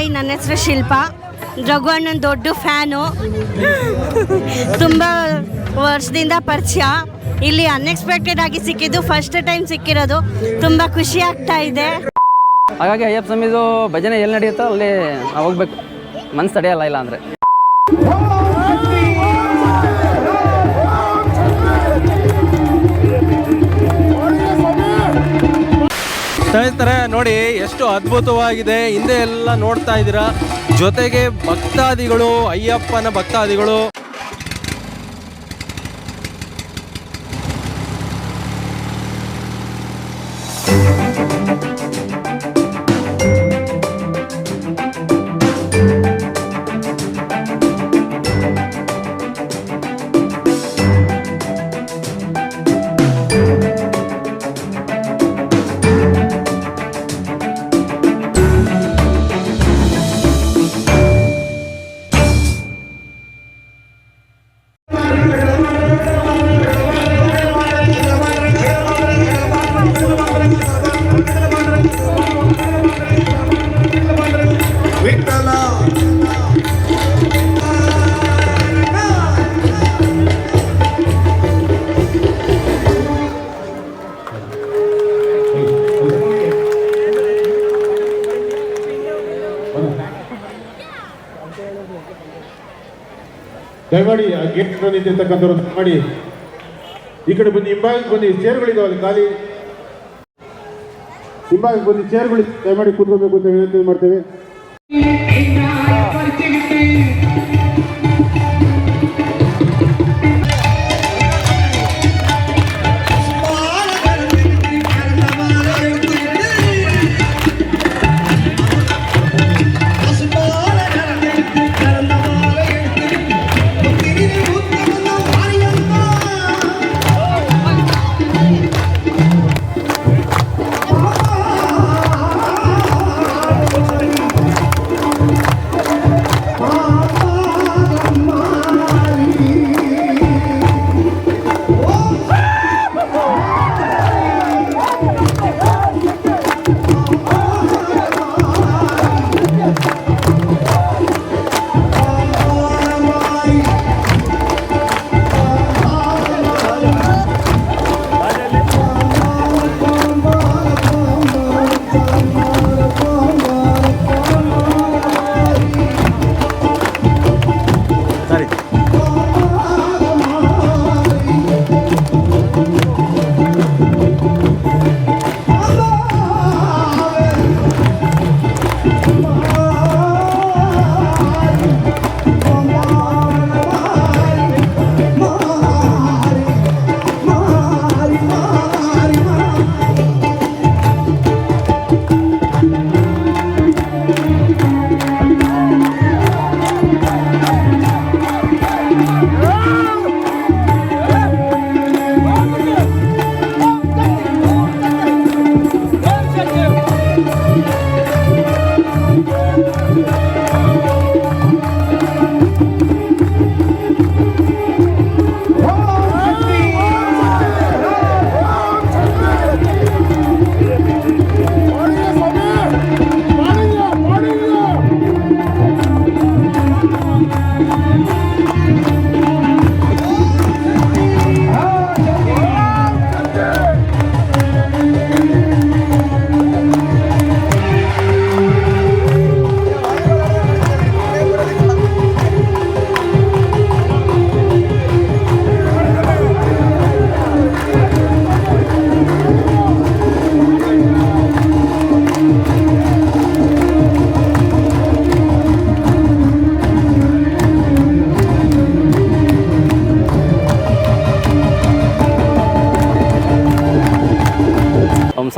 Hi, ನನ್ನ ಹೆಸರು ಶಿಲ್ಪ. ರಘು ದೊಡ್ಡ ಫ್ಯಾನು. ತುಂಬ ವರ್ಷದಿಂದ ಪರಿಚಯ. ಇಲ್ಲಿ ಅನ್ಎಕ್ಸ್ಪೆಕ್ಟೆಡ್ ಆಗಿ ಸಿಕ್ಕಿದ್ದು ಫಸ್ಟ್ ಟೈಮ್ ಸಿಕ್ಕಿರೋದು. ತುಂಬ ಖುಷಿ ಆಗ್ತಾ ಇದೆ. ಹಾಗಾಗಿ ಅಯ್ಯಪ್ಪ ಸ್ವಾಮಿದು ಭಜನೆ ಎಲ್ಲಿ ನಡೆಯುತ್ತೋ ಅಲ್ಲಿ ಹೋಗ್ಬೇಕು. ಮನ್ಸು ತಡೆಯಲ್ಲ ಇಲ್ಲ ಅಂದರೆ. ಸ್ನೇಹಿತರೆ ನೋಡಿ ಎಷ್ಟು ಅದ್ಭುತವಾಗಿದೆ. ಹಿಂದೆ ಎಲ್ಲ ನೋಡ್ತಾ ಇದ್ದೀರಾ? ಜೊತೆಗೆ ಭಕ್ತಾದಿಗಳು ಅಯ್ಯಪ್ಪನ ಭಕ್ತಾದಿಗಳು. ದಯಮಾಡಿ ಆ ಮಾಡಿ. ಈ ಕಡೆ ಬನ್ನಿ, ಹಿಂಭಾಗಕ್ಕೆ ಬನ್ನಿ, ಚೇರ್ಗಳಿದಾವೆ ಅಲ್ಲಿ, ಖಾಲಿ. ಹಿಂಭಾಗಕ್ಕೆ ಬನ್ನಿ, ಚೇರ್ಗಳು, ದಯಮಾಡಿ ಕೂತ್ಕೋಬೇಕು ಅಂತ ವಿನಂತಿ ಮಾಡ್ತೇವೆ.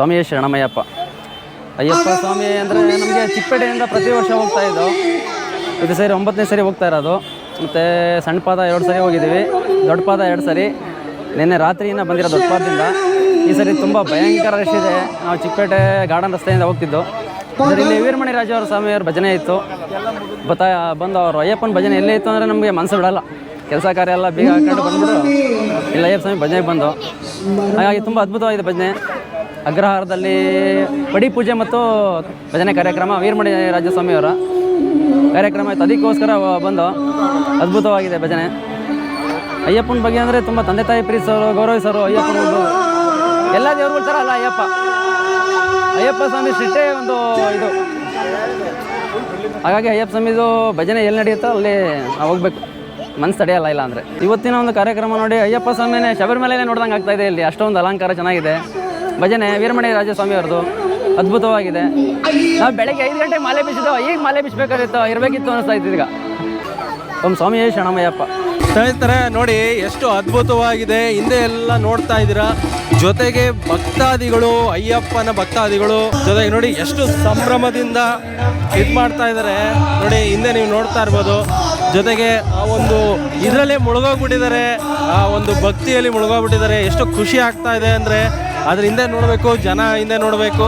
ಓಂ ಸ್ವಾಮಿ ಶರಣಮಯ್ಯಪ್ಪ. ಅಯ್ಯಪ್ಪ ಸ್ವಾಮಿ ಅಂದರೆ ನಮಗೆ ಚಿಕ್ಕಪೇಟೆಯಿಂದ ಪ್ರತಿ ವರ್ಷ ಹೋಗ್ತಾ ಇದ್ದು. ಇದು ಸರಿ ಒಂಬತ್ತನೇ ಸರಿ ಹೋಗ್ತಾ ಇರೋದು. ಮತ್ತು ಸಣ್ಣ ಪಾದ ಎರಡು ಸರಿ ಹೋಗಿದ್ದೀವಿ. ದೊಡ್ಡ ಪಾದ ಎರಡು ಸರಿ. ನಿನ್ನೆ ರಾತ್ರಿಯಿಂದ ಬಂದಿರೋ ದೊಡ್ಡ ಪಾದದಿಂದ. ಈ ಸರಿ ತುಂಬ ಭಯಂಕರ ರಶ್ ಇದೆ. ನಾವು ಚಿಕ್ಕಪೇಟೆ ಗಾರ್ಡನ್ ರಸ್ತೆಯಿಂದ ಹೋಗ್ತಿದ್ದು. ಇಲ್ಲಿ ವೀರಮಣಿ ರಾಜವರ ಸ್ವಾಮಿಯವ್ರ ಭಜನೆ ಇತ್ತು. ಬತ್ತಾ ಬಂದು ಅವರು ಅಯ್ಯಪ್ಪನ ಭಜನೆ ಎಲ್ಲೇ ಇತ್ತು ಅಂದರೆ ನಮಗೆ ಮನಸ್ಸು ಬಿಡಲ್ಲ. ಕೆಲಸ ಕಾರ್ಯ ಎಲ್ಲ ಬೇಗ ಹಾಕೊಂಡು ಬಂದ್ಬಿಟ್ಟು, ಇಲ್ಲ ಅಯ್ಯಪ್ಪ ಸ್ವಾಮಿ ಭಜನೆಗೆ ಬಂದು. ಹಾಗಾಗಿ ತುಂಬ ಅದ್ಭುತವಾಗಿದೆ ಭಜನೆ. ಅಗ್ರಹಾರದಲ್ಲಿ ಪಡಿ ಪೂಜೆ ಮತ್ತು ಭಜನೆ ಕಾರ್ಯಕ್ರಮ ವೀರಮಣಿ ರಾಜಸ್ವಾಮಿಯವರ ಕಾರ್ಯಕ್ರಮ ಆಯಿತು. ಅದಕ್ಕೋಸ್ಕರ ಬಂದು ಅದ್ಭುತವಾಗಿದೆ ಭಜನೆ. ಅಯ್ಯಪ್ಪನ ಬಗ್ಗೆ ಅಂದರೆ ತುಂಬ ತಂದೆ ತಾಯಿ ಪ್ರೀತಿಸೋರು ಗೌರವಿಸೋರು ಅಯ್ಯಪ್ಪನ ಎಲ್ಲ ದೇವರು ಥರ ಅಲ್ಲ ಅಯ್ಯಪ್ಪ. ಅಯ್ಯಪ್ಪ ಸ್ವಾಮಿ ಸಿಟ್ಟೇ ಒಂದು ಇದು. ಹಾಗಾಗಿ ಅಯ್ಯಪ್ಪ ಸ್ವಾಮಿದು ಭಜನೆ ಎಲ್ಲಿ ನಡೆಯುತ್ತೋ ಅಲ್ಲಿ ನಾವು ಹೋಗ್ಬೇಕು. ಮನ್ಸು ತಡೆಯಲ್ಲ ಇಲ್ಲ ಅಂದರೆ. ಇವತ್ತಿನ ಒಂದು ಕಾರ್ಯಕ್ರಮ ನೋಡಿ ಅಯ್ಯಪ್ಪ ಸ್ವಾಮಿನೇ ಶಬರಿಮಲೆಯೇ ನೋಡ್ದಂಗೆ ಆಗ್ತಾ ಇದೆ ಇಲ್ಲಿ. ಅಷ್ಟೊಂದು ಅಲಂಕಾರ ಚೆನ್ನಾಗಿದೆ. ಭಜನೆ ವೀರಮಣಿ ರಾಜಸ್ವಾಮಿ ಅವ್ರದ್ದು. ಅದ್ಭುತವಾಗಿದೆ. ನಾವು ಬೆಳಗ್ಗೆ ಐದು ಗಂಟೆಗೆ ಮಾಲೆ ಬೀಸಿದ್ದೋ ಈಗ ಮಾಲೆ ಬಿಸಬೇಕಾಗಿತ್ತು? ಇರಬೇಕಿತ್ತು ಅನಿಸ್ತಾ ಇತ್ತು ಈಗ. ನಮ್ಮ ಸ್ವಾಮಿ ಶರಣಮಯ್ಯಪ್ಪ. ಸ್ನೇಹಿತರೆ, ನೋಡಿ, ಎಷ್ಟು ಅದ್ಭುತವಾಗಿದೆ. ಹಿಂದೆ ಎಲ್ಲ ನೋಡ್ತಾ ಇದ್ದೀರಾ? ಜೊತೆಗೆ ಭಕ್ತಾದಿಗಳು, ಅಯ್ಯಪ್ಪನ ಭಕ್ತಾದಿಗಳು ಜೊತೆಗೆ ನೋಡಿ, ಎಷ್ಟು ಸಂಭ್ರಮದಿಂದ ಇದು ಮಾಡ್ತಾ ಇದ್ದಾರೆ. ನೋಡಿ, ಹಿಂದೆ ನೀವು ನೋಡ್ತಾ ಇರ್ಬೋದು. ಜೊತೆಗೆ ಆ ಒಂದು ಇದರಲ್ಲೇ ಮುಳುಗೋಗ್ಬಿಟ್ಟಿದ್ದಾರೆ. ಆ ಒಂದು ಭಕ್ತಿಯಲ್ಲಿ ಮುಳುಗೋಗ್ಬಿಟ್ಟಿದ್ದಾರೆ. ಎಷ್ಟು ಖುಷಿ ಆಗ್ತಾ ಇದೆ ಅಂದರೆ ಅದ್ರ ಹಿಂದೆ ನೋಡಬೇಕು ಜನ ಹಿಂದೆ ನೋಡಬೇಕು.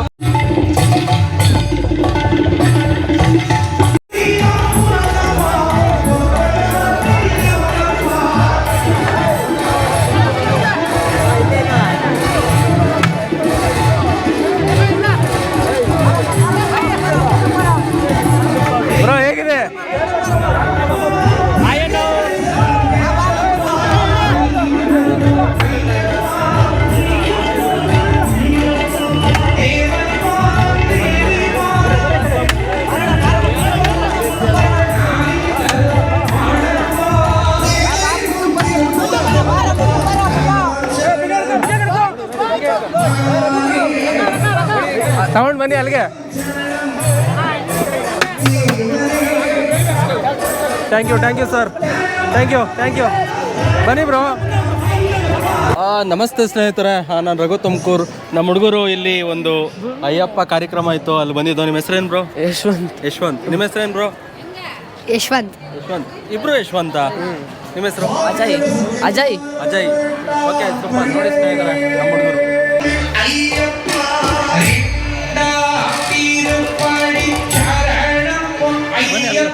Thank you thank you sir thank you thank you ಬನ್ನಿ ಬ್ರೋ ನಮಸ್ತೆ ಸ್ನೇಹಿತರೆ. ನಾನು ರಘು ತುಮಕೂರು. ನಮ್ಮ ಹುಡುಗರು ಇಲ್ಲಿ ಒಂದು ಅಯ್ಯಪ್ಪ ಕಾರ್ಯಕ್ರಮ ಇತ್ತು. ಅಲ್ಲಿ ಬಂದಿದ್ದು. ನಿಮ್ಮ ಹೆಸರೇನು ಬ್ರೋ ಯಶವಂತ್. ಯಶವಂತ್. ನಿಮ್ಮ ಹೆಸರೇನು ಬ್ರೋ ಯಶವಂತ್. ಯಶವಂತ್. ಇಬ್ರು ಯಶವಂತ? ನಿಮ್ಮ ಹೆಸರು? ಅಜಯ್. ಅಜಯ್. ಅಜಯ್. ಓಕೆ ನೋಡಿ ಸ್ನೇಹಿತರೆ ನಮ್ಮ ಹುಡುಗರು. ಇದು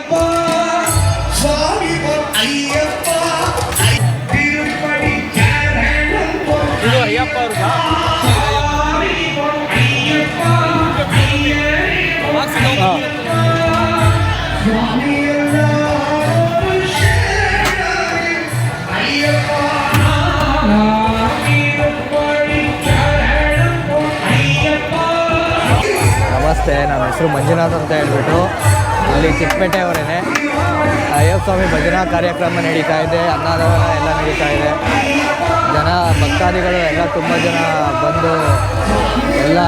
ನಮಸ್ತೆ ನನ್ನ ಹೆಸರು ಮಂಜುನಾಥ್ ಅಂತ ಹೇಳ್ಬಿಟ್ಟು ಇಲ್ಲಿ ಚಿಕ್ಕಪೇಟೆ ಅವರೇನೆ. ಅಯ್ಯಪ್ಪ ಸ್ವಾಮಿ ಭಜನಾ ಕಾರ್ಯಕ್ರಮ ನಡೀತಾ ಇದೆ, ಅನ್ನದಾನ ಎಲ್ಲ ನಡೀತಾ ಇದೆ. ಜನ, ಭಕ್ತಾದಿಗಳು ಎಲ್ಲ ತುಂಬ ಜನ ಬಂದು ಎಲ್ಲ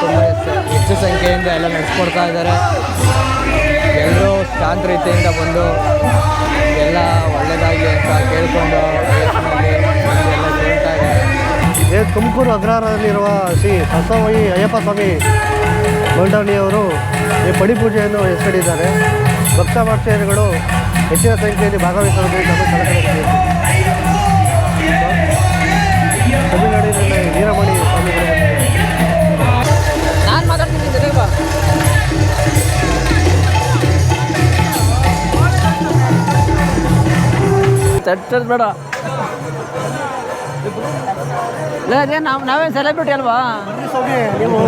ತುಂಬ ಹೆಚ್- ಹೆಚ್ಚು ಸಂಖ್ಯೆಯಿಂದ ಎಲ್ಲ ನಡೆಸ್ಕೊಡ್ತಾ ಇದ್ದಾರೆ. ಎಲ್ಲರೂ ಶಾಂತ ರೀತಿಯಿಂದ ಬಂದು ಎಲ್ಲ ಒಳ್ಳೆಯದಾಗಲಿ ಅಂತ ಕೇಳಿಕೊಂಡು ತುಮಕೂರು ಅಗ್ರಹಾರದಲ್ಲಿರುವ ಶ್ರೀ ಬಸವಯ್ಯ ಅಯ್ಯಪ್ಪ ಸ್ವಾಮಿ ಮಂಡಳಿಯವರು ಈ ಪಡಿಪೂಜೆಯನ್ನು ಹೆಸರಿದ್ದಾರೆ ಭಕ್ತ ಮಾರ್ಚೆಯರುಗಳು ಹೆಚ್ಚಿನ ಸಂಖ್ಯೆಯಲ್ಲಿ ಭಾಗವಹಿಸಲು ನಾನು ತಮಿಳುನಾಡಿನಲ್ಲಿ ವೀರಮಣಿ ಸ್ವಾಮಿಗಳು ಬಂದಿದ್ದಾರೆ. ತಟ್ಟದ್ ಬೇಡ. ಇಲ್ಲ ಅದೇ ನಾವು ನಾವೇನು ಸೆಲೆಬ್ರಿಟಿ ಅಲ್ವಾ? ನೀವು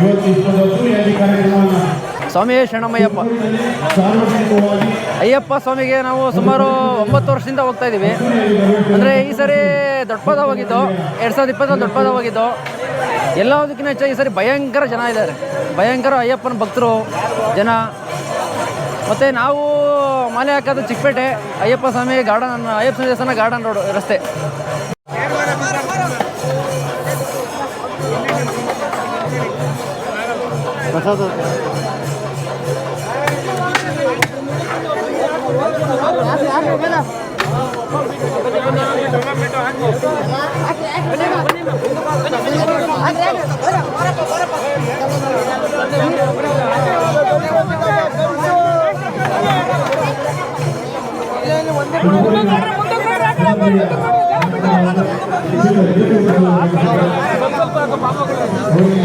ಇವತ್ತು ಇಷ್ಟೊಂದು ಅದ್ದೂರಿಯಾಗಿ ಕಾರ್ಯಕ್ರಮವನ್ನು ಸ್ವಾಮಿ ಸಾರ್ವಜನಿಕವಾಗಿ ಅಯ್ಯಪ್ಪ ಸ್ವಾಮಿಗೆ ನಾವು ಸುಮಾರು ಒಂಬತ್ತು ವರ್ಷದಿಂದ ಹೋಗ್ತಾ ಇದ್ದೀವಿ. ಅಂದರೆ ಈ ಸರಿ ದೊಡ್ಡಪದ ಹೋಗಿದ್ದು ಎರಡು ಸಾವಿರದ ಇಪ್ಪತ್ತೊಂದು ದೊಡ್ಡಪದ ಹೋಗಿದ್ದು ಎಲ್ಲದಕ್ಕಿಂತ ಹೆಚ್ಚಾಗಿ ಈ ಸರಿ ಭಯಂಕರ ಜನ ಇದ್ದಾರೆ. ಭಯಂಕರ ಅಯ್ಯಪ್ಪನ ಭಕ್ತರು, ಜನ. ಮತ್ತು ನಾವು ಮಾಲೆ ಹಾಕೋದು ಚಿಕ್ಕಪೇಟೆ, ಅಯ್ಯಪ್ಪ ಸ್ವಾಮಿ ಗಾರ್ಡನ್ ಅಯ್ಯಪ್ಪ ಸ್ವಾಮಿ ದೇವಸ್ಥಾನ ಗಾರ್ಡನ್ ರೋಡ್ ರಸ್ತೆ. ಪ್ರಸಾದ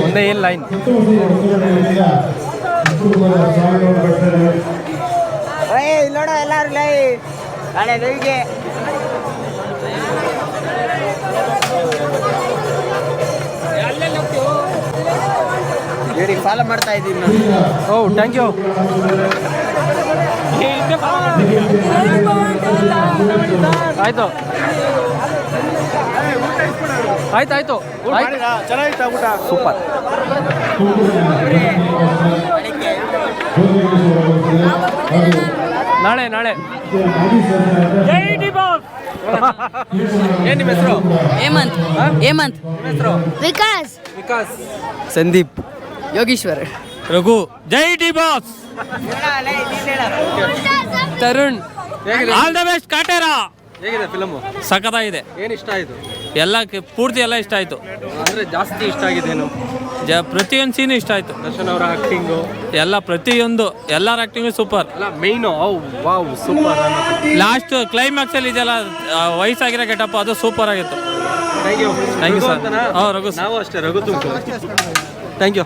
ಒಂದೇ ಇಲ್ಲ ಲೈನ್ ಇಲ್ಲೋಣ ಎಲ್ಲಾರು ಲೈ. ನಾಳೆ ಲೈಗೆ ಇವ್ರಿಗೆ ಫಾಲೋ ಮಾಡ್ತಾ ಇದ್ದೀನಿ ನಾನು. ಓ ಥ್ಯಾಂಕ್ ಯು ಆಯ್ತು. ಆಯ್ತು ಆಯ್ತು. ಆಯ್ತು. ಸೂಪರ್. ನಾಳೆ ನಾಳೆ. ಏನ್ ನಿಮ್ಮ ಹೆಸರು? ಹೇಮಂತ್. ಹೇಮಂತ್. ಹೆಸರು? ವಿಕಾಸ್. ವಿಕಾಸ್. ಸಂದೀಪ್. ಯೋಗೀಶ್ವರ್. ರಘು ಜೈ D boss. Tarun all the best Kaatera. ಹೇಗಿದೆ ಫಿಲಮು ಸಖತ್ತಾಗಿದೆ ಏನು ಇಷ್ಟ ಆಯಿತು? ಎಲ್ಲ ಕೆ- ಪೂರ್ತಿ ಎಲ್ಲ ಇಷ್ಟ ಆಯ್ತು. ಅಂದರೆ ಜಾಸ್ತಿ ಇಷ್ಟ ಆಗಿದ್ದೇನು? ಜ ಪ್ರತಿಯೊಂದು ಸೀನು ಇಷ್ಟ ಆಯ್ತು. ದರ್ಶನ್ ಅವರ ಆಕ್ಟಿಂಗ್ ಎಲ್ಲ ಪ್ರತಿಯೊಂದು ಎಲ್ಲರ ಆಕ್ಟಿಂಗ್ ಸೂಪರ್ ಅಲ್ಲ main wow super last climax ಅಲ್ಲಿ ಇದೆಲ್ಲ ಆ, ವಯಸ್ಸಾಗಿರೋ ಗೆಟಪ್ ಅದು ಸೂಪರ್ ಆಗಿತ್ತು. Thank you thank you sir ಹಾ, ರಘು. ನಾವು ಅಷ್ಟೇ ರಘು ತುಂಬ thank you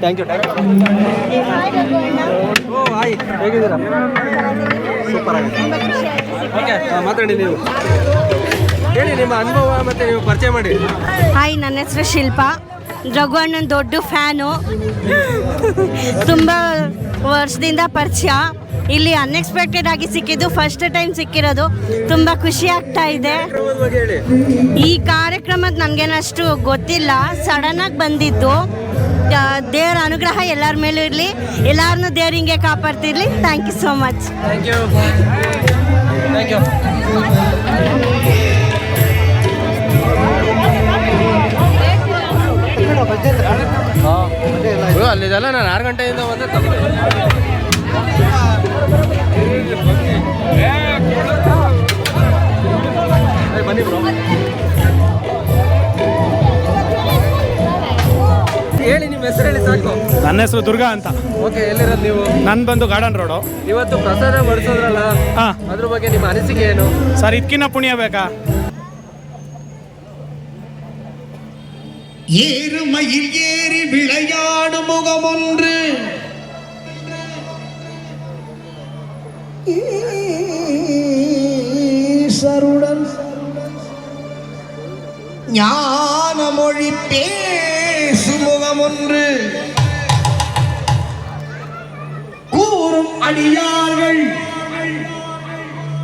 thank you thank you O hi. ಹೇಗಿದ್ದೀರಾ? ಸೂಪರ್ ಆಗಿದೆ ಓಕೆ ಮಾತಾಡಿ ನೀವು. ಹೇಳಿ ನಿಮ್ಮ ಅನುಭವ ಮತ್ತು ನೀವು ಪರಿಚಯ ಮಾಡಿ. ಹಾಯ್ ನನ್ನ ಹೆಸರು ಶಿಲ್ಪಾ. ರಘು ಅಣ್ಣನ ದೊಡ್ಡ ಫ್ಯಾನು. ತುಂಬ ವರ್ಷದಿಂದ ಪರಿಚಯ. ಇಲ್ಲಿ ಅನ್ಎಕ್ಸ್ಪೆಕ್ಟೆಡ್ ಆಗಿ ಸಿಕ್ಕಿದ್ದು ಫಸ್ಟ್ ಟೈಮ್ ಸಿಕ್ಕಿರೋದು. ತುಂಬ ಖುಷಿ ಆಗ್ತಾ ಇದೆ. ಈ ಕಾರ್ಯಕ್ರಮದ ನನಗೇನಷ್ಟು ಗೊತ್ತಿಲ್ಲ. ಸಡನ್ನಾಗಿ ಬಂದಿದ್ದು. ಆ, ದೇವರ ಅನುಗ್ರಹ ಎಲ್ಲರ ಮೇಲೂ ಇರಲಿ. ಎಲ್ಲರನ್ನೂ ದೇವ್ರ ಹಿಂಗೆ ಕಾಪಾಡ್ತಿರ್ಲಿ thank you so much thank you thank you ಅಲ್ಲಿದೆಲ್ಲ ನಾನು ಆರು ಗಂಟೆಯಿಂದ ಬಂದೆ ಬನ್ನಿ ಬ್ರೋ. ಹೇಳಿ ನಿಮ್ಮ ಹೆಸರು ಹೇಳಿ ಸಾಕು ನನ್ನ ಹೆಸರು ದುರ್ಗಾ ಅಂತ ಓಕೆ ಎಲ್ಲಿರೋದು ನೀವು ನನ್ ಬಂದು ಗಾರ್ಡನ್ ರೋಡು ಇವತ್ತು ಪ್ರಸಾದ ಬಡಿಸೋದ್ರಲ್ಲ ಹಾ ಅದ್ರ ಬಗ್ಗೆ ನಿಮ್ಮ ಅನಿಸಿಕೆ ಏನು ಸರ್ ಇದಕ್ಕಿನ್ನ ಪುಣ್ಯ ಬೇಕಾ ஏறு மயில் ஏறி விளையாடும் முகமொன்று ஈசருடன் ஞான மொழி பேசும் முகமொன்று கூறும் அடியார்கள்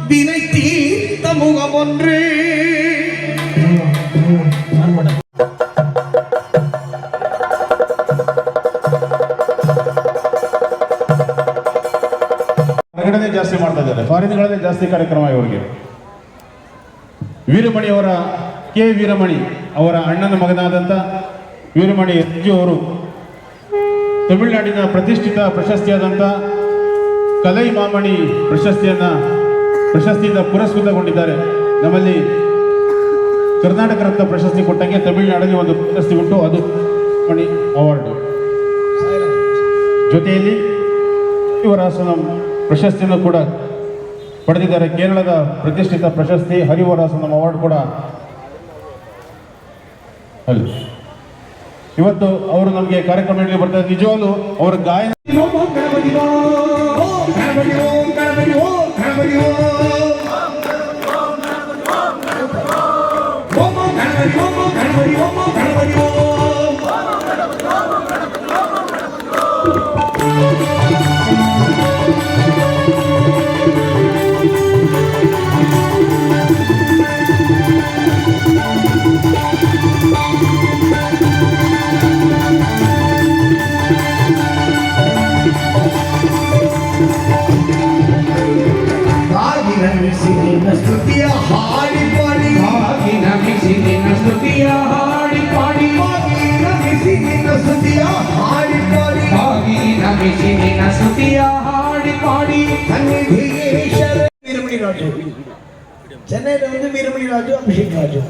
வினை தீர்த்த முகமொன்று ಹೊರಗಡೆ ಜಾಸ್ತಿ ಮಾಡ್ತಾ ಇದ್ದಾರೆ ಫಾರಿನ್ಗಳಲ್ಲೇ ಜಾಸ್ತಿ ಕಾರ್ಯಕ್ರಮ ಇವರಿಗೆ ವೀರಮಣಿ ಅವರ ಕೆ ವೀರಮಣಿ ಅವರ ಅಣ್ಣನ ಮಗನಾದಂಥ ವೀರಮಣಿ ಜಿ ಅವರು ತಮಿಳುನಾಡಿನ ಪ್ರತಿಷ್ಠಿತ ಪ್ರಶಸ್ತಿಯಾದಂಥ ಕಲೈ ಮಾಮಣಿ ಪ್ರಶಸ್ತಿಯನ್ನು ಪ್ರಶಸ್ತಿಯಿಂದ ಪುರಸ್ಕೃತಗೊಂಡಿದ್ದಾರೆ. ನಮ್ಮಲ್ಲಿ ಕರ್ನಾಟಕ ರತ್ನ ಪ್ರಶಸ್ತಿ ಕೊಟ್ಟಂಗೆ ತಮಿಳುನಾಡಲ್ಲಿ ಒಂದು ಪ್ರಶಸ್ತಿ ಉಂಟು, ಅದು ಮಣಿ ಅವಾರ್ಡು. ಜೊತೆಯಲ್ಲಿ ಹರಿವರಾಸನಂ ಪ್ರಶಸ್ತಿಯನ್ನು ಕೂಡ ಪಡೆದಿದ್ದಾರೆ. ಕೇರಳದ ಪ್ರತಿಷ್ಠಿತ ಪ್ರಶಸ್ತಿ ಹರಿವರಾಸನ ಅವಾರ್ಡ್ ಕೂಡ ಅಲ್ಲಿ. ಇವತ್ತು ಅವರು ನಮಗೆ ಕಾರ್ಯಕ್ರಮ ನೀಡಿ ಬರ್ತಾರೆ ನಿಜವಾಗ್ಲೂ ಅವರ ಗಾಯನ ಮಿಸಿಲಿನ ಸ್ತುತಿಯ ಹಾಡಿ ಪಾಡಿ ಆಗಿನ ಮಿಸಿಲಿನ ಸ್ತುತಿಯ ಹಾಡಿ ಪಾಡಿ ಆಗಿನ ಮಿಸಿ ನಿನ್ನ ಸ್ತುತಿಯ ಹಾಡಿ ಪಾಡಿ ಬಾಗಿಲಿನ ಬಿಸಿಲಿನ ಸ್ತುತಿಯ ಹಾಡಿ ಪಾಡಿ ಸನ್ನಿಧಿಗೆ ಶರಣ. வீரமணி ராஜு சென்னையில் வந்து வீரமணி ராஜு அபிஷேக் ராஜு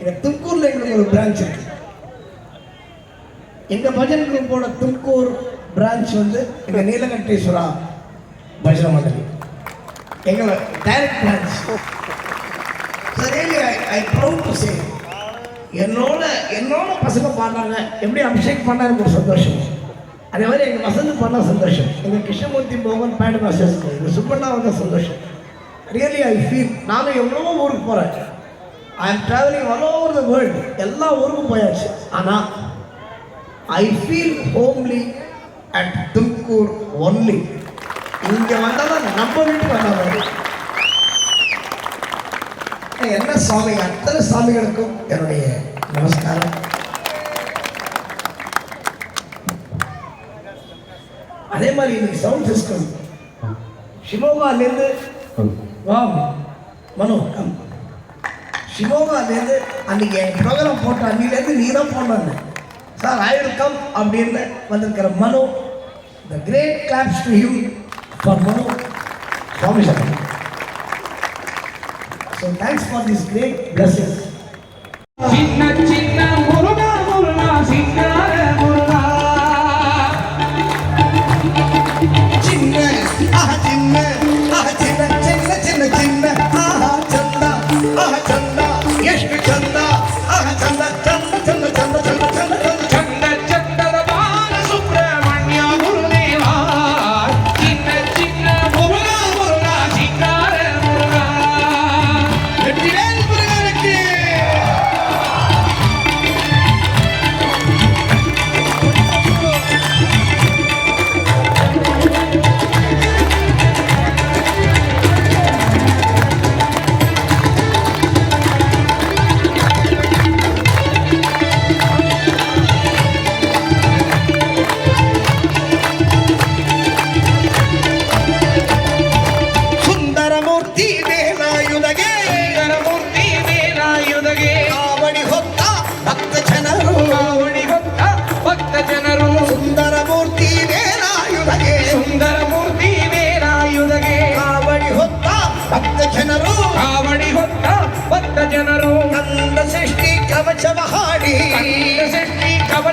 இங்க தும்கூர்ல எங்களுக்கு ஒரு பிரான்ச் இருக்கு எங்க பஜன் குரூப்போட தும்கூர் பிரான்ச் வந்து எங்க நீலகண்டேஸ்வரா பஜன மண்டலி எங்களை direct branch really I proud to say என்னோட என்னோட பசங்க பாடுறாங்க. எப்படி அபிஷேக் பண்ணா எனக்கு ஒரு சந்தோஷம். அதே மாதிரி எங்கள் வசந்து பண்ண சந்தோஷம். எங்கள் கிருஷ்ணமூர்த்தி மோகன் பேண்ட் மாஸ்டர்ஸ் எங்கள் சுப்பண்ணா வந்த சந்தோஷம். ரியலி ஐ ஃபீல் நானும் எவ்வளோ ஊருக்கு போகிறேன் I am travelling all over the world எல்லா ஊருக்கும் போயாச்சு. ஆனால் I feel homely at Tumkur only இங்கே வந்தால் தான் நம்ம வீட்டுக்கு வந்தா மாதிரி என்ன சுவாமி அத்தனை சுவாமிகளுக்கும் என்னுடைய நமஸ்காரம். அதே மாதிரி இன்னைக்கு சவுண்ட் சிஸ்டம் ஷிமோகாலேருந்து வா மனோ கம். ஷிமோகாலேருந்து அன்னைக்கு என் ப்ரோக்ராம் போட்ட அன்னிலேருந்து நீ தான் போனாங்க சார் ஐ வில் கம் அப்படின்னு வந்திருக்கிற Mano the great claps to him పాల్గొను Swamy so thanks for this great blessing చిన్న చిన్న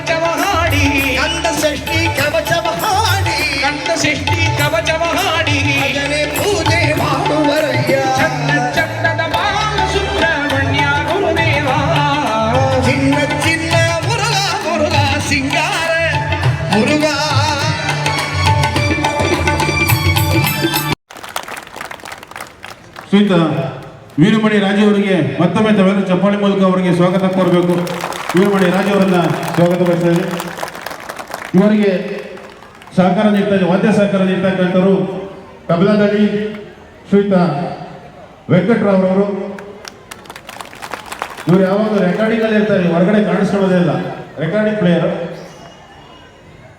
ಷಷ್ಠಿ ಕವಚವ ಹಾಡಿ ಕಂದ ಸೃಷ್ಟಿ ಕವಚವ ಹಾಡಿ ಕಂದ ಷಷ್ಠಿ ಕವಚವ ಹಾಡಿ ಭಜನೆ ಪೂಜೆ ಮಾಡುವರಯ್ಯ ಚಂದ ಚಂದದ ಬಾಲ ಸುಬ್ರಹ್ಮಣ್ಯ ಗುರುದೇವ ಚಿನ್ನ ಚಿನ್ನ ಮುರುಗ ಮುರುಗ ಸಿಂಗಾರ ಮುರುಗ ಶ್ರೀಯುತ ವೀರಮಣಿ ರಾಜು ಅವರಿಗೆ ಮತ್ತೊಮ್ಮೆ ತಾವೆಲ್ಲ ಚಪ್ಪಾಳೆ ಮೂಲಕ ಅವರಿಗೆ ಸ್ವಾಗತ ಕೋರಬೇಕು ವೀರಮಣಿ ರಾಜು ಅವರನ್ನ ಸ್ವಾಗತ ಬಯಸ್ತಾ ಇದ್ದೀನಿ. ಇವರಿಗೆ ಸಹಕಾರ ನೀಡ್ತಾ ವಾದ್ಯ ಸಹಕಾರ ನೀಡ್ತಕ್ಕಂಥವರು ಶ್ರೀತ ವೆಂಕಟರಾವ್ ಅವರು ಇವರು ಯಾವಾಗಲೂ ರೆಕಾರ್ಡಿಂಗ್ ಅಲ್ಲಿ ಇರ್ತಾರೆ ಹೊರಗಡೆ ಕಾಣಿಸ್ಕೊಳ್ಳೋದೇ ಇಲ್ಲ. Recording player.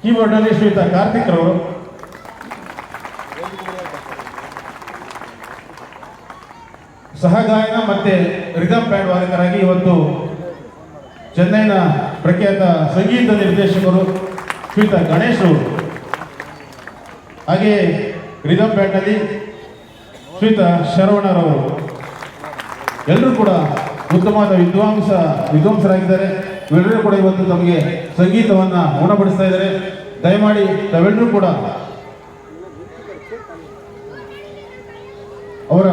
ಕೀಬೋರ್ಡ್ ಅಲ್ಲಿ ಶ್ರೀಯುತ ಕಾರ್ತಿಕ್ ರವರು. ಸಹಗಾಯನ ಮತ್ತೆ ರಿದಮ್ ಪ್ಯಾಂಡ್ ವಾದಕರಾಗಿ ಇವತ್ತು ಚೆನ್ನೈನ ಪ್ರಖ್ಯಾತ ಸಂಗೀತ ನಿರ್ದೇಶಕರು ಶ್ರೀತ ಗಣೇಶ್ ಅವರು. ಹಾಗೆ ರಿದಮ್ ಬ್ಯಾಂಡ್ನಲ್ಲಿ ಶ್ರೀತ ಶರವಣರವರು ಎಲ್ಲರೂ ಕೂಡ ಉತ್ತಮವಾದ ವಿದ್ವಾಂಸ, ವಿದ್ವಾಂಸರಾಗಿದ್ದಾರೆ. ಇವೆಲ್ಲರೂ ಕೂಡ ಇವತ್ತು ತಮಗೆ ಸಂಗೀತವನ್ನು ಉಣಬಡಿಸ್ತಾ ಇದ್ದಾರೆ. ದಯಮಾಡಿ ತಾವೆಲ್ಲರೂ ಕೂಡ ಅವರ